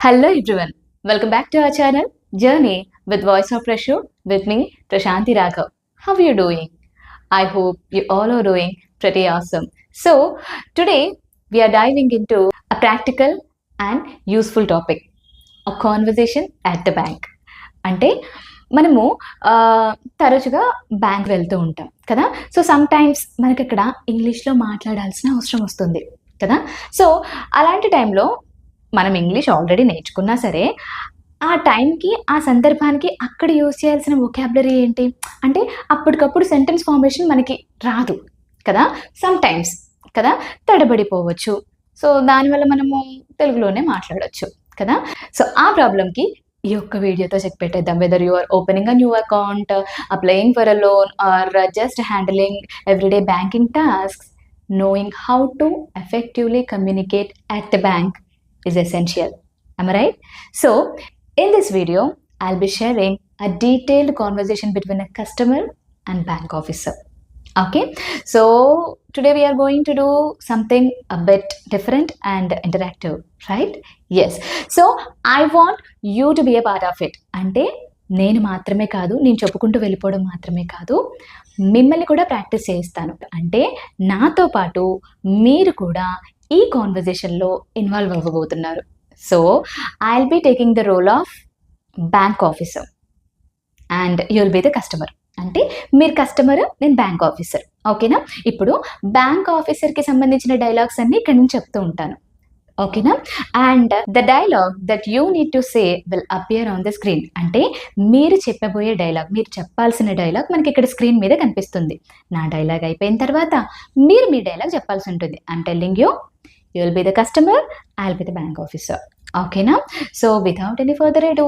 Hello everyone welcome back to our channel journey with voice of Fresho with me Prashanti Raghav how you doing I hope you all are doing pretty awesome so today we're diving into a practical and useful topic a conversation at the bank అంటే మనము తరచుగా bank వెళ్తూ ఉంటాం కదా? So some times మనకి ఇక్కడ ఇంగ్లీష్లో మాట్లాడాల్సిన అవసరం వస్తుంది కదా? సో అలాంటి టైంలో మనం ఇంగ్లీష్ ఆల్రెడీ నేర్చుకున్నా సరే ఆ టైంకి ఆ సందర్భానికి అక్కడ యూజ్ చేయాల్సిన వొకాబులరీ ఏంటి? అంటే అప్పటికప్పుడు సెంటెన్స్ ఫార్మేషన్ మనకి రాదు కదా? సమ్ టైమ్స్ కదా? తడబడిపోవచ్చు. సో దానివల్ల మనము తెలుగులోనే మాట్లాడవచ్చు కదా? సో ఆ ప్రాబ్లంకి ఈ యొక్క వీడియోతో చెక్ పెట్టేద్దాం. Whether you are opening a new account applying for a loan or just handling everyday banking task knowing how to effectively communicate at the bank is essential. Am I right? So, in this video, I'll be sharing a detailed conversation between a customer and bank officer. Okay, so today we are going to do something a bit different and interactive, right? Yes. So, I want you to be a part of it. అంటే నేను మాత్రమే కాదు నేను చెప్పుకుంటూ వెళ్ళిపోవడం మాత్రమే కాదు మిమ్మల్ని కూడా ప్రాక్టీస్ చేయిస్తాను అంటే నాతో పాటు మీరు కూడా ఈ కాన్వర్జేషన్లో involve అవ్వబోతున్నారు. So I will be taking the role of bank officer and you will be the customer అంటే మీరు కస్టమర్ నేను బ్యాంక్ ఆఫీసర్ ఓకేనా ఇప్పుడు బ్యాంక్ ఆఫీసర్కి సంబంధించిన డైలాగ్స్ అన్ని ఇక్కడ నుంచి చెప్తూ ఉంటాను. ఓకేనా and the dialogue that you need to say will appear on the screen అంటే మీరు చెప్పబోయే డైలాగ్ మీరు చెప్పాల్సిన డైలాగ్ మనకి ఇక్కడ స్క్రీన్ మీద కనిపిస్తుంది. నా డైలాగ్ అయిపోయిన తర్వాత మీరు మీ డైలాగ్ చెప్పాల్సి ఉంటుంది. I'm telling you you will be the customer I will be the bank officer ఓకేనా so without any further ado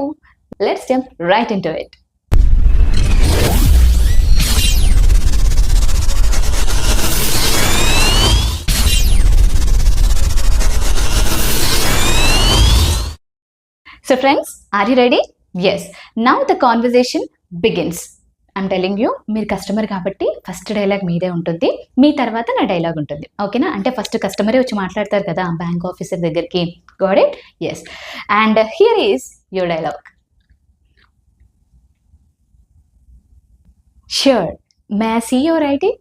let's jump right into it So, friends, are you ready? Yes. Now the conversation begins. I'm telling you మీరు customer కాబట్టి first dialogue మీదే ఉంటుంది. మీ తర్వాత నా dialogue ఉంటుంది. ఓకేనా అంటే ఫస్ట్ కస్టమరే వచ్చి మాట్లాడతారు కదా బ్యాంక్ ఆఫీసర్ దగ్గరికి. Got it yes and here is your dialogue sure may see your ID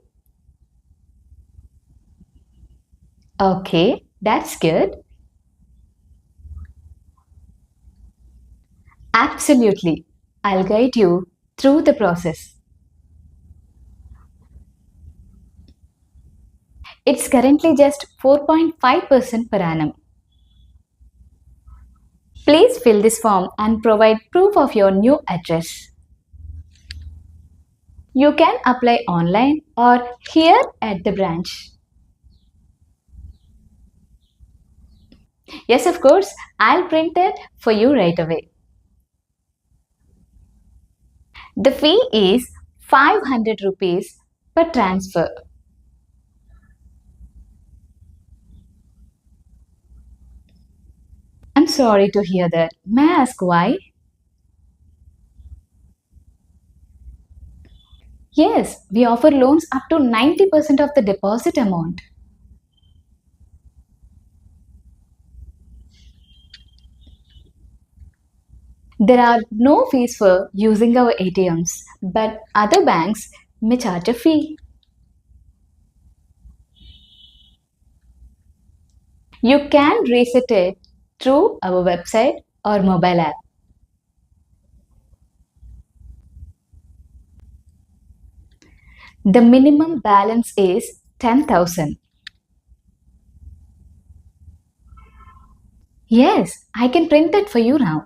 okay that's good Absolutely. I'll guide you through the process. It's currently just 4.5% per annum. Please fill this form and provide proof of your new address. You can apply online or here at the branch. Yes, of course, I'll print it for you right away. The fee is 500 rupees per transfer. I'm sorry to hear that. May I ask why? Yes, we offer loans up to 90% of the deposit amount. There are no fees for using our ATMs, but other banks may charge a fee. You can reset it through our website or mobile app. The minimum balance is 10,000. Yes, I can print it for you now.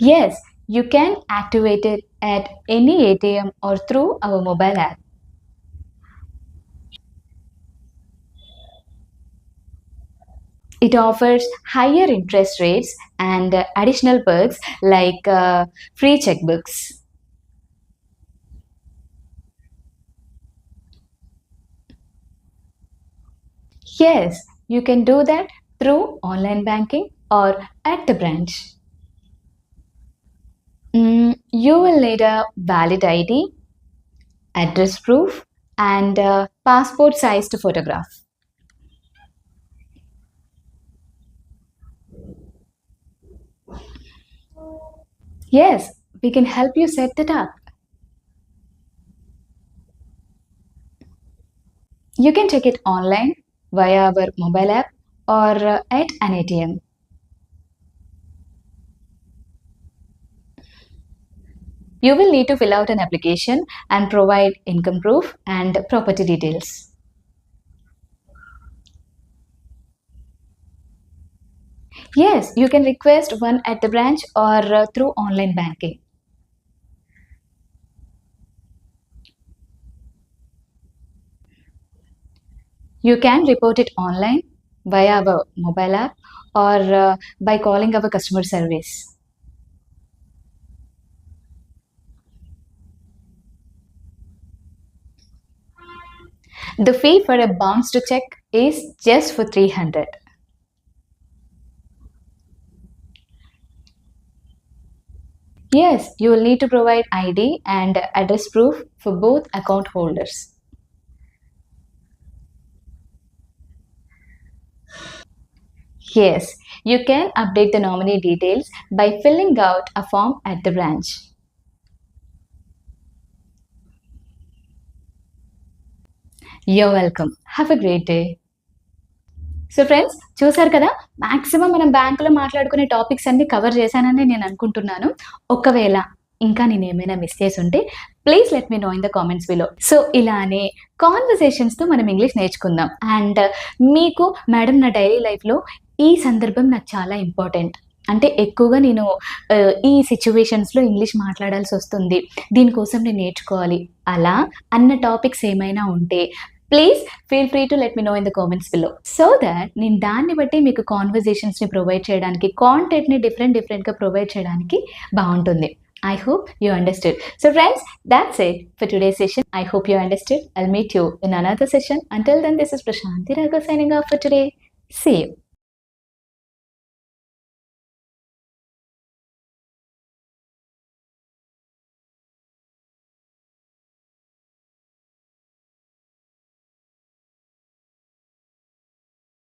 Yes, you can activate it at any ATM or through our mobile app. It offers higher interest rates and uh, additional perks like uh, free checkbooks. Yes, you can do that through online banking or at the branch. Mm, you will need a valid ID, address proof, and a passport sized photograph. Yes, we can help you set that up. You can check it online via our mobile app or uh, at an ATM. You will need to fill out an application and provide income proof and property details. Yes, you can request one at the branch or uh, through online banking. You can report it online via our mobile app or uh, by calling our customer service. The fee for a bounced check is just for 300. Yes, you will need to provide ID and address proof for both account holders. Yes, you can update the nominee details by filling out a form at the branch. You're welcome have a great day so friends చూసారు కదా? Maximum మనం బ్యాంకులో మాట్లాడుకునే topics అన్ని cover చేశానని నేను అనుకుంటున్నాను. ఒకవేళ ఇంకా నేను ఏమైనా మిస్ చేసి ఉంటే please let me know in the comments below so ఇలానే కాన్వర్సేషన్స్తో మనం ఇంగ్లీష్ నేర్చుకుందాం. అండ్ మీకు మేడం నా డైలీ లైఫ్లో ఈ సందర్భం నాకు చాలా ఇంపార్టెంట్ అంటే ఎక్కువగా నేను ఈ సిచ్యువేషన్స్లో ఇంగ్లీష్ మాట్లాడాల్సి వస్తుంది. దీనికోసం నేను నేర్చుకోవాలి. అలా అన్న టాపిక్స్ ఏమైనా ఉంటే please feel free to let me know in the comments below so that నేను దాన్ని బట్టి మీకు కాన్వర్జేషన్స్ని ప్రొవైడ్ చేయడానికి కాంటెంట్ని డిఫరెంట్ డిఫరెంట్గా ప్రొవైడ్ చేయడానికి బాగుంటుంది. I hope you understood so friends that's it for today session I hope you understood I meet you in another session until then this is Prashanti Raghav signing off for today same